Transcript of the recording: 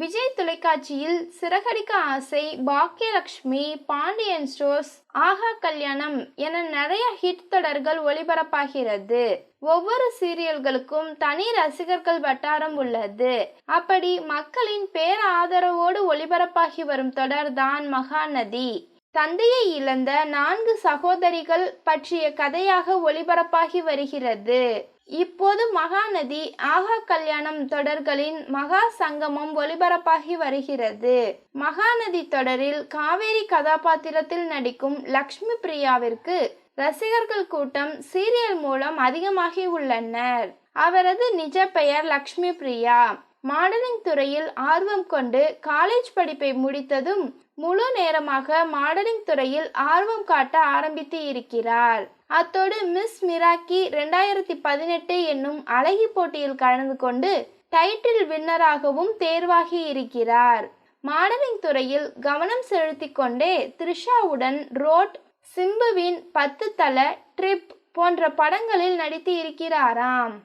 விஜய் தொலைக்காட்சியில் சிறகடிக்க ஆசை பாக்கியலட்சுமி பாண்டியன் ஸ்டோர்ஸ் ஆகா கல்யாணம் என நிறைய ஹிட் தொடர்கள் ஒளிபரப்பாகிறது. ஒவ்வொரு சீரியல்களுக்கும் தனி ரசிகர்கள் வட்டாரம் உள்ளது. அப்படி மக்களின் பேர ஆதரவோடு ஒளிபரப்பாகி வரும் தொடர்தான் மகாநதி. தந்தையை இழந்த நான்கு சகோதரிகள் பற்றிய கதையாக ஒளிபரப்பாகி வருகிறது. இப்போது மகாநதி ஆகா கல்யாணம் தொடர்களின் மகா சங்கமம் ஒளிபரப்பாகி வருகிறது. மகாநதி தொடரில் காவேரி கதாபாத்திரத்தில் நடிக்கும் லக்ஷ்மி பிரியாவிற்கு ரசிகர்கள் கூட்டம் சீரியல் மூலம் அதிகமாகி உள்ளனர். அவரது நிஜ பெயர் லக்ஷ்மி பிரியா. மாடலிங் துறையில் ஆர்வம் கொண்டு காலேஜ் படிப்பை முடித்ததும் முழு நேரமாக மாடலிங் துறையில் ஆர்வம் காட்ட ஆரம்பித்து இருக்கிறார். அத்தோடு மிஸ் மிராக்கி ரெண்டாயிரத்தி பதினெட்டு என்னும் அழகி போட்டியில் கலந்து கொண்டு டைட்டில் வின்னராகவும் தேர்வாகி இருக்கிறார். மாடலிங் துறையில் கவனம் செலுத்திக் கொண்டே த்ரிஷாவுடன் ரோட் சிம்புவின் பத்து தல ட்ரிப் போன்ற படங்களில் நடித்து இருக்கிறாராம்.